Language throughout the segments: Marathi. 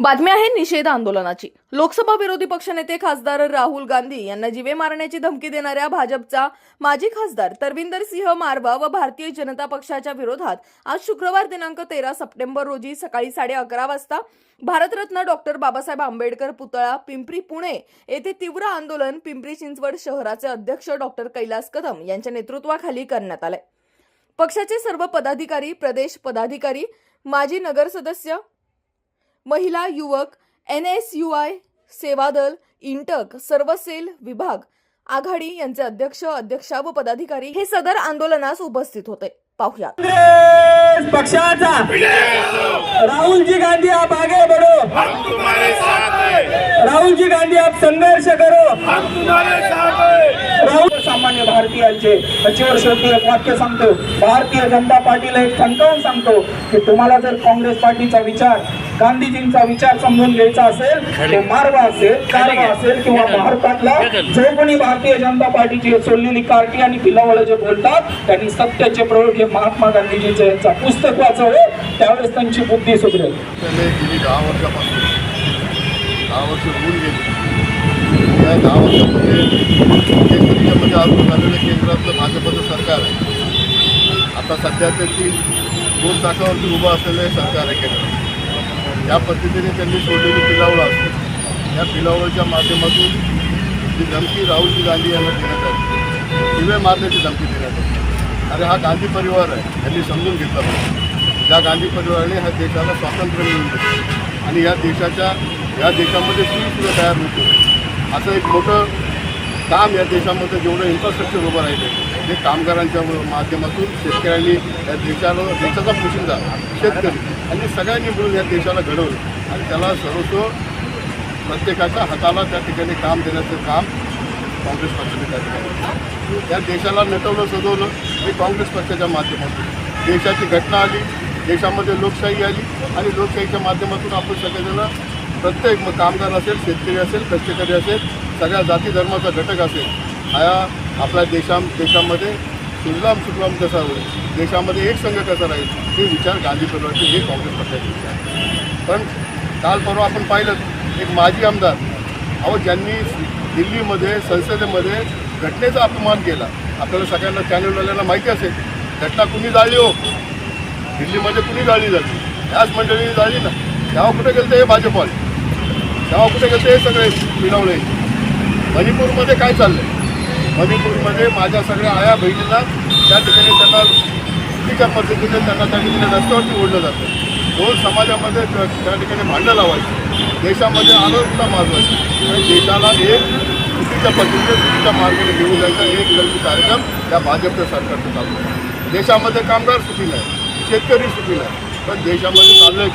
बातमी आहे निषेध आंदोलनाची. लोकसभा विरोधी पक्षनेते खासदार राहुल गांधी यांना जीवे मारण्याची धमकी देणाऱ्या भाजपचा माजी खासदार तरविंदर सिंह मारवा व भारतीय जनता पक्षाच्या विरोधात आज शुक्रवार दिनांक तेरा सप्टेंबर रोजी सकाळी साडे अकरा वाजता भारतरत्न डॉक्टर बाबासाहेब आंबेडकर पुतळा पिंपरी पुणे येथे तीव्र आंदोलन पिंपरी चिंचवड शहराचे अध्यक्ष डॉक्टर कैलास कदम यांच्या नेतृत्वाखाली करण्यात आले पक्षाचे सर्व पदाधिकारी प्रदेश पदाधिकारी माजी नगर सदस्य महिला युवक N S U I Sevadal INTUC सर्व सेल विभाग आघाडी यांचे अध्यक्ष अध्यक्षा व पदाधिकारी हे सदर आंदोलनास उपस्थित होते. कांग्रेस पक्षाचा. राहुल जी गांधी आप आगे बढ़ो. हम तुम्हारे साथ हैं. राहुल जी गांधी आप संघर्ष करो. हम तुम्हारे साथ हैं भारतीयांचे त्याच्यावर शेवटी एक वाक्य सांगतो. भारतीय जनता पार्टीला एक ठणकावून सांगतो की तुम्हाला जर काँग्रेस पार्टीचा विचार गांधीजींचा विचार समजून घ्यायचा असेल तो मारवा असेल कारवा असेल किंवा भारतातला जो कोणी भारतीय जनता पार्टीची सोडलेली कार्टी आणि पिलावळ जे बोलतात त्यांनी सत्याचे प्रयोग हे महात्मा गांधीजीचं यांचा पुस्तक वाचावे. त्यावेळेस त्यांची बुद्धी सुधरेल. दहा वर्षापासून. दहा वर्ष होऊन गेली. त्या दहा म्हणजे एक झालेलं केंद्रातलं भाजपचं सरकार आहे. आता सध्या त्याची दोन चाकावरती उभं असलेलं सरकार आहे केंद्र. या पद्धतीने त्यांनी सोडलेली पिलावळ असते या पिलावळच्या माध्यमातून जी धमकी राहुलजी गांधी यांना देण्यात आली. दिवे मारण्याची धमकी देण्यात आली. अरे हा गांधी परिवार आहे त्यांनी समजून घेतला पाहिजे. गांधी परिवाराने ह्या देशाला स्वातंत्र्य मिळून आणि या देशाच्या या देशामध्ये सुद्धा तयार होतो. असं एक मोठं काम या देशामध्ये जेवढं इन्फ्रास्ट्रक्चर उभं राहिलं जे कामगारांच्या माध्यमातून शेतकऱ्यांनी या देशाला देशाचा पोशिंदा शेतकरी आणि सगळ्यांनी मिळून या देशाला घडवलं. आणि त्याला सर्वस्व प्रत्येकाच्या हाताला त्या ठिकाणी काम देण्याचं काम काँग्रेस पक्षाने त्या ठिकाणी या देशाला नटवलं सजवलं हे काँग्रेस पक्षाच्या माध्यमातून. देशाची घटना आली देशामध्ये लोकशाही आली आणि लोकशाहीच्या माध्यमातून आपण सगळेजण प्रत्येक मग कामगार असेल शेतकरी असेल कष्टकरी असेल सगळ्या जाती धर्माचा घटक असेल. हा आपल्या देशा देशामध्ये सुजलाम सुजलाम कसा होईल? देशामध्ये एक संघ कसा राहील? हे विचार गांधी परिवाराचे हे काँग्रेस पक्षाचे विचार पण काल परवा आपण पाहिलं एक माजी आमदार अहो ज्यांनी दिल्लीमध्ये संसदेमध्ये घटनेचा अपमान केला. आपल्याला सगळ्यांना चॅनलवाल्यांना माहिती असेल घटना कुणी जाळली हो? दिल्लीमध्ये कुणी जाळली जाते त्याच मंडळीने जाळली ना? तेव्हा कुठे गेलं हे भाजपवाले? तेव्हा कुठे गेलं सगळे मिळवले. मणिपूरमध्ये काय चाललंय? मणिपूरमध्ये माझ्या सगळ्या आया बहिणींना त्या ठिकाणी त्यांना चुकीच्या पद्धतीने त्यांना त्या ठिकाणी रस्त्यावरती ओढलं जातं. दोन समाजामध्ये त्या ठिकाणी भांडं लावायची. देशामध्ये आनंदता माजवायची. आणि देशाला एक चुकीच्या पद्धतीने चुकीच्या मार्गाने घेऊन जायचा एक कल्पित कार्यक्रम या भाजपच्या सरकारचं चालू आहे. देशामध्ये कामगार सुखी नाही शेतकरी सुखी आहे पण देशामध्ये चाललंय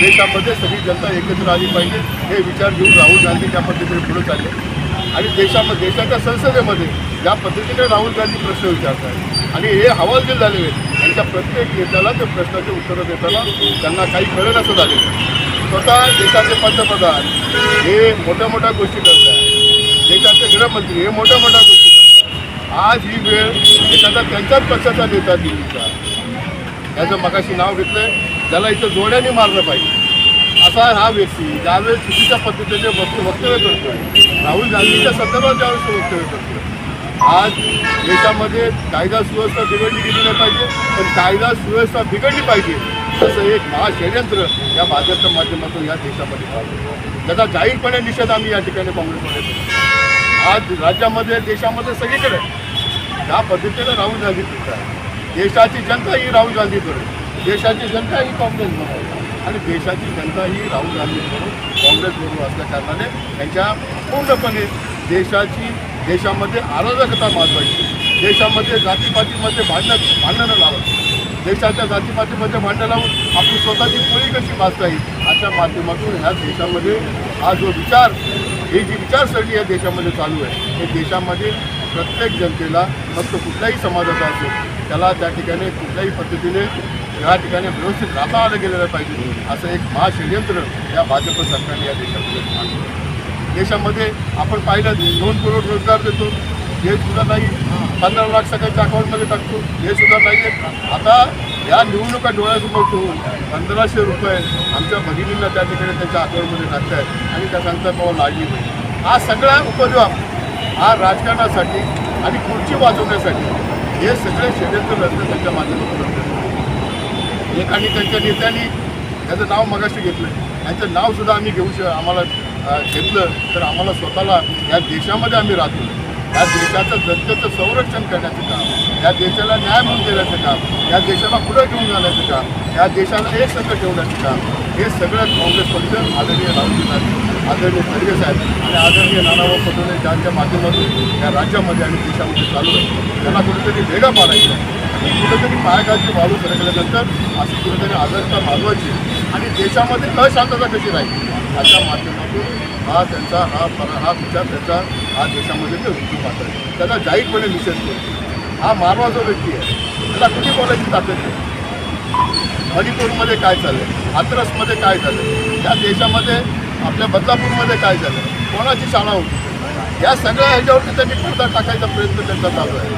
देशामध्ये सगळी जनता एकत्र आली पाहिजे हे विचार घेऊन राहुल गांधी त्या पद्धतीने पुढे चालले. आणि देशामध्ये देशाच्या संसदेमध्ये ज्या पद्धतीने राहुल गांधी प्रश्न विचारतात. आणि हे हवालदिल झालेले आहेत. त्यांच्या प्रत्येक नेत्याला ते प्रश्नाचे उत्तरं देताना त्यांना काही कळेल असं झालेलं स्वतः देशाचे पंतप्रधान हे मोठ्या मोठ्या गोष्टी करतात. देशाचे गृहमंत्री हे मोठ्या मोठ्या गोष्टी करतात. आज ही वेळ एखादा त्यांच्याच पक्षाचा नेता दिली त्याचं मगाशी नाव घेतलंय. त्याला इथं जोड्याने मारलं पाहिजे. असा हा व्यक्ती ज्यावेळेस चुकीच्या पद्धतीने वक्तव्य वक्तव्य करतोय राहुल गांधीच्या संदर्भात ज्यावेळेस वक्तव्य करतोय आज देशामध्ये कायदा सुव्यवस्था बिघडली गेली नाही पाहिजे पण कायदा सुव्यवस्था बिघडली पाहिजे असं एक महाषडयंत्र या भाजपच्या माध्यमातून या देशामध्ये चालू त्याचा जाहीरपणे निषेध आम्ही या ठिकाणी काँग्रेसमध्ये आज राज्यामध्ये देशामध्ये सगळीकडे या पद्धतीनं राहुल गांधी आहे देशाची जनता ही राहुल गांधी देशाची जनता ही काँग्रेस बरोबर आणि देशाची जनता ही राहुल गांधी बरोबर काँग्रेस बरोबर असल्या कारणाने त्यांच्या पूर्णपणे देशाची देशामध्ये आराधकता माजवायची. देशामध्ये जातीपातीमध्ये भांडणं भांडणं लावत देशाच्या जातीपातीमध्ये भांडणं लावून आपली स्वतःची पोळी कशी वाचता येईल अशा माध्यमातून ह्या देशामध्ये हा जो विचार ही जी विचारसरणी या देशामध्ये चालू आहे हे देशामध्ये प्रत्येक जनतेला फक्त कुठल्याही समाजाचा असेल त्याला त्या ठिकाणी कुठल्याही पद्धतीने या ठिकाणी व्यवस्थित राहता आलं गेलेलं पाहिजे असं एक महाषडयंत्र या भाजप सरकारने या देशामध्ये आणलं देशामध्ये आपण पाहिलं दोन करोड रोजगार देतो हे सुद्धा नाही पंधरा लाख सगळ्यांच्या अकाउंटमध्ये टाकतो हे सुद्धा नाही आहे आता या निवडणुका डोळ्यासमोर ठेवून पंधराशे रुपये आमच्या भगिनींना त्या ठिकाणी त्यांच्या अकाउंटमध्ये टाकतायत आणि त्या सांगतात बाबा लाडली बहीण. हा सगळा उपद्रव हा राजकारणासाठी आणि खुर्ची वाजवण्यासाठी हे सगळे षडयंत्र रचलं त्यांच्या माध्यमातून एक आणि त्यांच्या नेत्यांनी त्याचं नाव मगाशी घेतलं. त्यांचं नावसुद्धा आम्ही घेऊ श आम्हाला घेतलं. तर आम्हाला स्वतःला या देशामध्ये आम्ही राहतो. या देशाचं जनतेचं संरक्षण करण्याचं काम या देशाला न्याय म्हणून देण्याचं काम या देशाला पुढे घेऊन जाण्याचं काम या देशाला एकसंघ ठेवण्याचं काम हे सगळं काँग्रेस पक्ष आदरणीय राहुलजी गांधी. आदरणीय खडगे साहेब आणि आदरणीय नानाभाऊ पटोले ज्यांच्या माध्यमातून या राज्यामध्ये आणि देशामध्ये चालू आहे त्यांना कुठेतरी वेगा पाडायचा आणि कुठेतरी पायाखालची वाळू सरकल्यानंतर अशी कुठेतरी आदरता मागवायची आणि देशामध्ये अशांतता कशी राहील? अशा माध्यमातून हा त्यांचा हा परा हा विचार त्यांचा हा देशामध्ये ते रुजू पाहतात. त्याला जाहीरपणे निषेध करतो. हा मारवा जो व्यक्ती आहे त्याला कुठे बोलायची ताकद नाही. मणिपूरमध्ये काय चाललं हाथरसमध्ये काय झालं या देशामध्ये आपल्या बदलापूरमध्ये काय झालं? कोणाची शाळा होती? या सगळ्या ह्याच्यावरती त्यांनी पडदा टाकायचा प्रयत्न त्यांचा चालू आहे.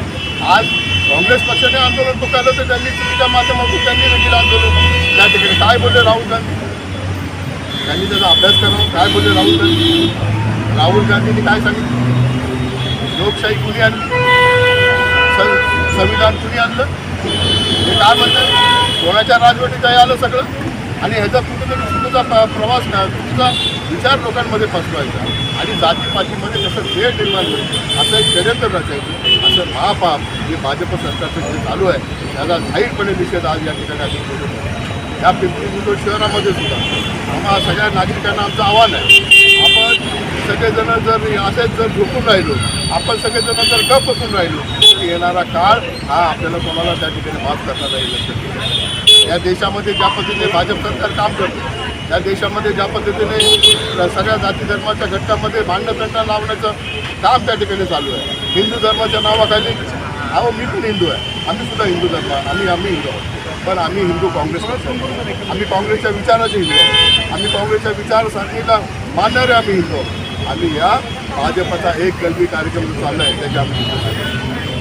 आज काँग्रेस पक्षाने आंदोलन पुकारलं तर त्यांनी चुकीच्या माध्यमातून त्यांनी देखील आंदोलन त्या ठिकाणी. काय बोलले राहुल गांधी? त्यांनी त्याचा अभ्यास करावा. काय बोलले राहुल गांधी? राहुल गांधींनी काय सांगितलं? लोकशाही कुणी आणली? सं- संविधान कुणी आणलं? हे काय म्हणतात कोणाच्या राजवटीत आलं सगळं? आणि ह्याचा कुठेतरी चुकीचा प्रवास काय चुकीचा विचार लोकांमध्ये फसवायचा आणि जातीपातीमध्ये कसं वेळ निर्माण होईल असं एक षडयंत्र रचायचं. असं महापाप जे भाजप सरकारचं जे चालू आहे त्याला जाहीरपणे निषेध आज या ठिकाणी आम्ही या पिंपरी चिंचवड शहरामध्ये सुद्धा आम्हा सगळ्या नागरिकांना आमचं आव्हान आहे. आपण सगळेजण जर असेच जर झोपून राहिलो आपण सगळेजण जर गप बसून राहिलो तर येणारा काळ हा आपल्याला कोणाला त्या ठिकाणी माफ करता येईल लक्षात या देशामध्ये ज्या पद्धतीने भाजप सरकार काम करते या देशामध्ये ज्या पद्धतीने सगळ्या जाती धर्माच्या घटकामध्ये भांडण भांडणतंटा लावण्याचं काम त्या ठिकाणी चालू आहे. हिंदू धर्माच्या नावाखाली अहो मी पण हिंदू आहे. आम्ही सुद्धा हिंदू धर्म आहे. आम्ही आम्ही हिंदू आहोत. पण आम्ही हिंदू काँग्रेस आम्ही काँग्रेसच्या विचाराचे हिंदू आहोत. आम्ही काँग्रेसच्या विचारसरणीला मानणारे आम्ही हिंदू आहोत. आम्ही या भाजपचा एक गलबी कार्यक्रम जो चालला आहे त्याच्या आम्ही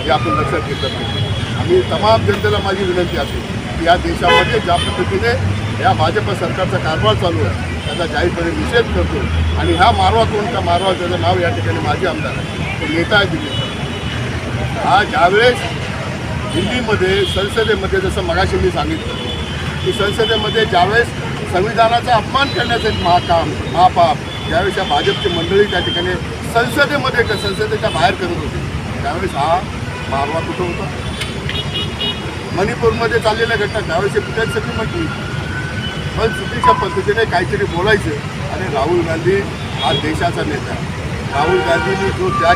हे आपण लक्षात घेतलं पाहिजे. आम्ही तमाम जनतेला माझी विनंती असेल की या देशामध्ये ज्या पद्धतीने या भाजप सरकारचा कारभार चालू आहे. त्याचा जाहीरपणे निषेध करतो. आणि हा मारवा कोण? का मारवा त्याचं नाव या ठिकाणी माझे आमदार आहे. तो नेता आहे दिल्लीचा. हा ज्यावेळेस दिल्लीमध्ये संसदेमध्ये जसं मगाशी मी सांगितलं की संसदेमध्ये ज्यावेळेस संविधानाचा अपमान करण्याचं एक महाकाम महापाप ज्यावेळेस या भाजपची मंडळी त्या ठिकाणी संसदेमध्ये का संसदेच्या बाहेर करत होती त्यावेळेस हा मारवा कुठं होता? मणिपूरमध्ये चाललेल्या घटना त्यावेळेस कुठे सगळी म्हटली पण चुकीच्या पद्धतीने काहीतरी बोलायचं. आणि राहुल गांधी हा देशाचा नेता. राहुल गांधींनी जो त्या